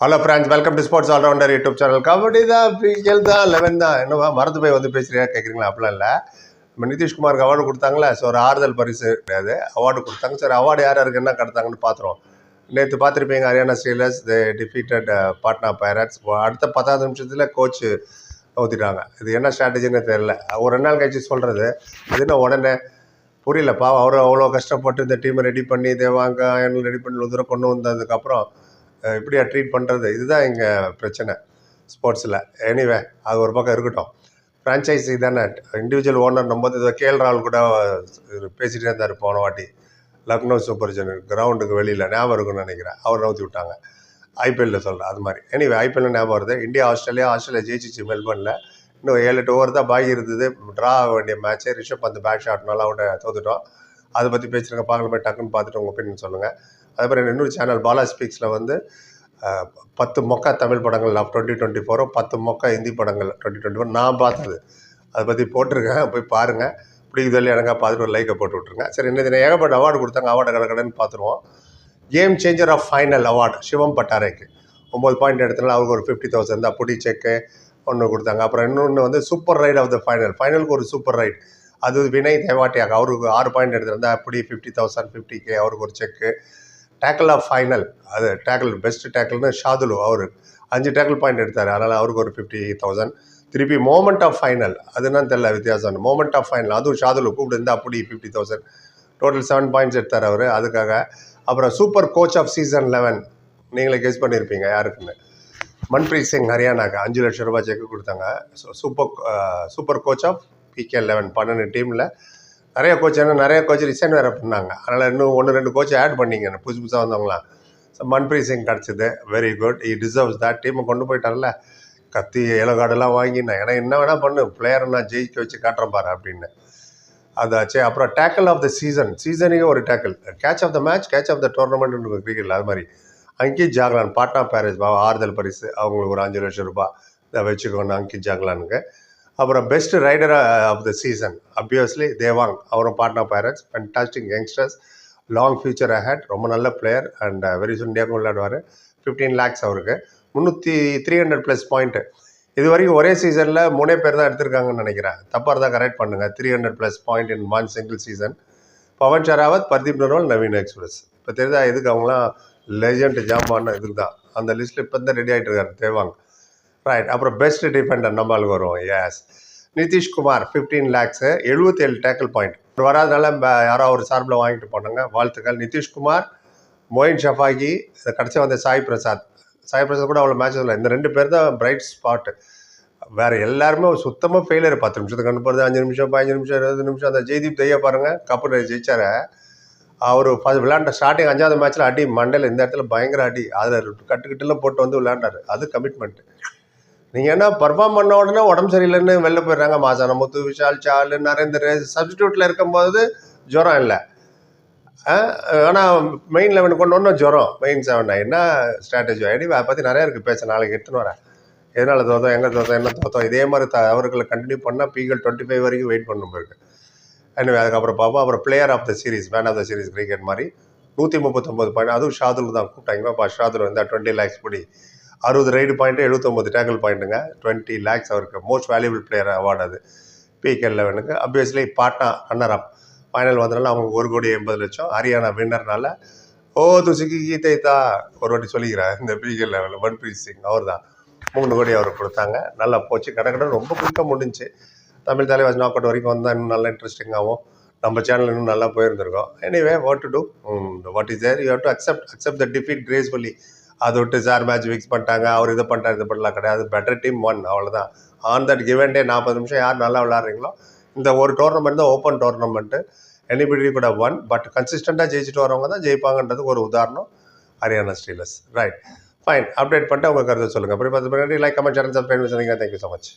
Hello friends welcome to sports all rounder YouTube channel kabaddi தான் PL தான் eleven தான். என்னவா மறந்து போய் வந்து பேசுறியா கேட்குறீங்களா அப்படிலாம் இல்லை. நம்ம நிதிஷ்குமாருக்கு அவார்டு கொடுத்தாங்களே? ஸோ ஒரு ஆறுதல் பரிசு கிடையாது. அவார்டு கொடுத்தாங்க. சரி அவார்டு யார் யாருக்கு என்ன கடத்தாங்கன்னு பார்த்துருவோம் நேற்று பார்த்துருப்பீங்க Haryana Steelers uh, the defeated Patna Pirates அடுத்த பத்தாவது நிமிஷத்தில் கோச் ஊற்றிட்டாங்க இது என்ன ஸ்ட்ராட்டஜின்னு தெரியல. ஒரு ரெண்டு நாள் கழிச்சு சொல்கிறது அது என்ன உடனே புரியலப்பா அவர் அவ்வளோ கஷ்டப்பட்டு இந்த டீமை ரெடி பண்ணி தேவாங்க என்ன ரெடி பண்ணி தூரம் கொண்டு வந்ததுக்கப்புறம் இப்படியா ட்ரீட் பண்ணுறது இதுதான் இங்கே பிரச்சனை ஸ்போர்ட்ஸில் எனிவே அது ஒரு பக்கம் இருக்கட்டும். ஃப்ரான்ச்சைஸி தானே இண்டிவிஜுவல் ஓனர் நம்ம இதோ கேஎல் ராகுல் கூட பேசிகிட்டே இருந்தார் போன வாட்டி. லக்னோ சூப்பர் ஜெனரல் கிரவுண்டுக்கு வெளியில் ஞாபகம் இருக்குன்னு நினைக்கிறேன். அவர் நவுத்தி விட்டாங்க. ஐபிஎல்ல சொல்கிறேன் அது மாதிரி. எனிவே ஐபிஎல்லில் ஞாபகம் வருது. இந்தியா ஆஸ்திரேலியா ஆஸ்திரேலியா ஜெயிச்சிச்சு மெல்பர்னில். இன்னும் ஏழு எட்டு ஓவர் தான் பாக்கி இருந்தது. ட்ரா ஆக வேண்டிய மேட்ச்சு ரிஷப் அந்த பேட் ஷாட்னால நல்லா தோத்துட்டோம். அதை பற்றி பேசுகிறேங்க பார்க்கல போய் டக்குன்னு பார்த்துட்டு உங்கள் ஒப்பீனியன் சொல்லுங்கள் அதே மாதிரி இன்னொரு சேனல் பாலா ஸ்பீக்ஸில் வந்து பத்து மொக்கா தமிழ் படங்கள் நான் டுவெண்ட்டி டுவெண்ட்டி ஃபோரும் பத்து மொக்கா ஹிந்தி படங்கள் டுவெண்ட்டி டுவெண்ட்டி ஃபோர் நான் பார்த்தது. அதை பற்றி போட்டிருக்கேன் போய் பாருங்கள் பிடிக்குது இல்லை எனக்கு பார்த்துட்டு ஒரு லைக்கை போட்டு விட்ருங்க சரி இன்னும் ஏகப்பட்ட அவார்டு கொடுத்தாங்க. அவார்டு கடற்கடன்னு பார்த்துருவோம். Game changer of final award Shivam பட்டாரைக்கு. ஒம்பது பாயிண்ட் எடுத்தனால அவருக்கு ஒரு ஃபிஃப்டி தௌசண்ட் தான் புடி செக்கு ஒன்று கொடுத்தாங்க. அப்புறம் இன்னொன்று வந்து super raid of the final ஃபைனலுக்கு ஒரு சூப்பர் ரைட் அது வினய் தேவாட்டியாக அவருக்கு ஆறு பாயிண்ட் எடுத்திருந்தா அப்படி ஃபிஃப்டி தௌசண்ட் ஃபிஃப்டி கே அவருக்கு ஒரு செக்கு டேக்கிள் ஆஃப் ஃபைனல் அது டேக்கிள் பெஸ்ட் டேக்கிள்னு ஷாதுலு அவர். அஞ்சு டேக்கிள் பாயிண்ட் எடுத்தார். அதனால் அவருக்கு ஒரு ஃபிஃப்டி தௌசண்ட் திருப்பி மோமெண்ட் ஆஃப் ஃபைனல் அது என்னன்னு தெரியல வித்தியாசம். மோமெண்ட் ஆஃப் ஃபைனல் அதுவும் ஷாதுலு கூப்பிட்டு இருந்தால் அப்படி fifty thousand total seven points எடுத்தார் அவர். அதுக்காக அப்புறம் super coach of season eleven நீங்களே கெஸ் பண்ணியிருப்பீங்க யாருக்குன்னு. மன்பிரீத் சிங் ஹரியானாக்கு அஞ்சு லட்சம் ரூபாய் செக் கொடுத்தாங்க. So super super coach of PK eleven பன்னெண்டு டீமில் நிறைய கோச் என்ன நிறைய கோச் ரிசைன் வேறு பண்ணாங்க. அதனால் இன்னும் ஒன்று ரெண்டு கோச் ஆட் பண்ணிங்க. புதுசு புதுசாக வந்தவங்களாம். ஸோ மன்பிரீத் சிங் கிடச்சிது. Very good he deserves that டீமை கொண்டு போயிட்டார்ல. கத்தி yellow card எல்லாம் வாங்கினேன் ஏன்னா என்ன வேணால் பண்ணு. பிளேயரை நான் ஜெயிக்க வச்சு காட்டுறேன் பாரு அப்படின்னு. அதாச்சு அப்புறம் டேக்கிள் ஆஃப் த சீசன் சீசனுக்கே ஒரு tackle catch of the match catch of the tournament கிரிக்கெட்டில் அது மாதிரி. அங்கித் ஜாக்லான் பாட்னா பேரேஜ் பாவா ஆறுதல் பரிசு. அவங்களுக்கு ஒரு அஞ்சு லட்சம் ரூபாய். இதை வச்சுக்கோங்க அங்கித் ஜாக்லானுக்கு. அப்புறம் best raider of the season obviously Devank அவரும் Patna parents fantastic youngsters long future ahead ரொம்ப நல்ல பிளேயர் அண்ட் வெரி சூன் விளையாடுவார். ஃபிஃப்டீன் லேக்ஸ் அவருக்கு. முந்நூற்றி த்ரீ ஹண்ட்ரட் ப்ளஸ் பாயிண்ட்டு இது வரைக்கும் ஒரே சீசனில் மூணே பேர் தான் எடுத்திருக்காங்கன்னு நினைக்கிறேன். தப்பாக இருந்தால் கரெக்ட் பண்ணுங்கள் three hundred plus point in one single season Pawan Sehrawat Pardeep Narwal Naveen express. இப்போ தெரியுதா எதுக்கு அவங்களாம் லெஜண்ட் ஜாமான் இதுக்கு தான். அந்த லிஸ்ட்டில் இப்போ தான் ரெடி ஆகிட்டு இருக்காரு தேவாங்க ரைட் அப்புறம் பெஸ்ட் டிஃபெண்டர் நம்மளுக்கு வரும். எஸ் நிதிஷ்குமார் ஃபிஃப்டீன் லேக்ஸு எழுபத்தேழு டேக்கிள் பாயிண்ட் வராதனால யாரோ ஒரு சார்பில் வாங்கிட்டு போனாங்க. வாழ்த்துக்கள். நிதிஷ்குமார் மொயின் ஷஃபாகி கடைசி வந்த சாய் பிரசாத். சாய் பிரசாத் கூட அவ்வளோ மேட்ச் இல்லை. இந்த ரெண்டு பேர் தான் பிரைட் ஸ்பாட்டு வேறு எல்லாருமே சுத்தமாக ஃபெயிலியர் பத்து நிமிஷத்துக்கு அனுப்புறது அஞ்சு நிமிஷம் பதினஞ்சு நிமிஷம் இருபது நிமிஷம். அந்த ஜெய்தீப் தையா பாருங்கள் கப்பு ஜெயிச்சார. அவர் விளாண்ட விளையாண்ட ஸ்டார்டிங் அஞ்சாவது மேட்ச்சில் அடி மண்டையில் இந்த இடத்துல பயங்கர அடி. அதில் கட்டுக்கிட்டுலாம் போட்டு வந்து விளையாண்டாரு. அது கமிட்மெண்ட்டு நீங்கள் என்ன பர்ஃபார்ம் பண்ண உடனே உடம்பு சரியில்லைன்னு வெளில போயிடுறாங்க. மாசான முத்து விஷால் சாலு நரேந்தர் சப்ஸ்டியூட்டில் இருக்கும்போது ஜுரம் இல்லை. ஆனால் மெயின் லெவன் கொண்டு வரணும் ஜுரம் மெயின் செவன் என்ன ஸ்ட்ராட்டஜி ஐடி அதை பற்றி நிறையா இருக்குது பேச நாளைக்கு எடுத்துன்னு வரேன். எதனால் தோத்தோம் எங்கே தோத்தோம் என்ன தோத்தோம்? இதே மாதிரி த அவர்களை கண்டினியூ பண்ணால் பீகல் டுவெண்ட்டி ஃபைவ் வரைக்கும் வெயிட் பண்ணணும் போயிருக்கு. எனவே அதுக்கப்புறம் பார்ப்போம் அப்புறம் player of the series man of the series cricket மாதிரி. நூற்றி முப்பத்தொம்பது பாயிண்ட் அதுவும் ஷாதுல் தான் கூப்பிட்டாங்க. ஷாதுல் இருந்தால் டுவெண்ட்டி லேக்ஸ் படி அறுபது ரைடு பாயிண்ட்டு எழுபத்தொம்பது டேக்கிள் பாயிண்ட்டுங்க டுவெண்ட்டி லேக்ஸ் அவருக்கு மோஸ்ட் வேல்யூபிள் பிளேயர் அவார்டு அது. PK லெவனுக்கு obviously Patna runner up final வந்தனால அவங்க ஒரு கோடி எண்பது லட்சம். ஹரியானா வின்னர்னால ஓ துசிக்கு கீதை தா ஒரு வாட்டி சொல்லிக்கிறேன் இந்த பிகே லெவலில் மன்பிரீத் சிங் அவர் தான் மூணு கோடி அவருக்கு கொடுத்தாங்க. நல்லா போச்சு. கடை கடை ரொம்ப குயிக்காக முடிஞ்சுச்சு தமிழ் தலைவாஸ் நாக் அவுட் வரைக்கும் வந்தால் இன்னும் நல்லா இன்ட்ரெஸ்டிங்காகவும் நம்ம சேனல் இன்னும் நல்லா போயிருந்திருக்கோம். Anyway what to do what is there you have to accept accept the defeat gracefully அதை விட்டு சார் மேட்ச் ஃபிக்ஸ் பண்ணிட்டாங்க. அவர் இதை பண்ணிட்டார் இது பண்ணலாம் கிடையாது. பெட்டர் டீம் ஒன் அவ்வளோதான் ஆன் தட் கிவன் டே நாற்பது நிமிஷம் யார் நல்லா விளாட்றீங்களோ இந்த ஒரு டோர்னமெண்ட் தான் ஓப்பன் டோர்னமெண்ட்டு எனிபடி கூட ஒன் பட் கன்சிஸ்டண்ட்டாக ஜெயிச்சுட்டு வரவங்க தான் ஜெயிப்பாங்கன்றதுக்கு ஒரு உதாரணம். Haryana Steelers right fine update பண்ணிட்டு உங்கள் கருத்தை சொல்லுங்கள் அப்படி பார்த்து பின்னாடி லைக் கமெண்ட் சேனல் சப்ஸ்கிரைப் பண்ணுங்க தேங்க்யூ ஸோ மச்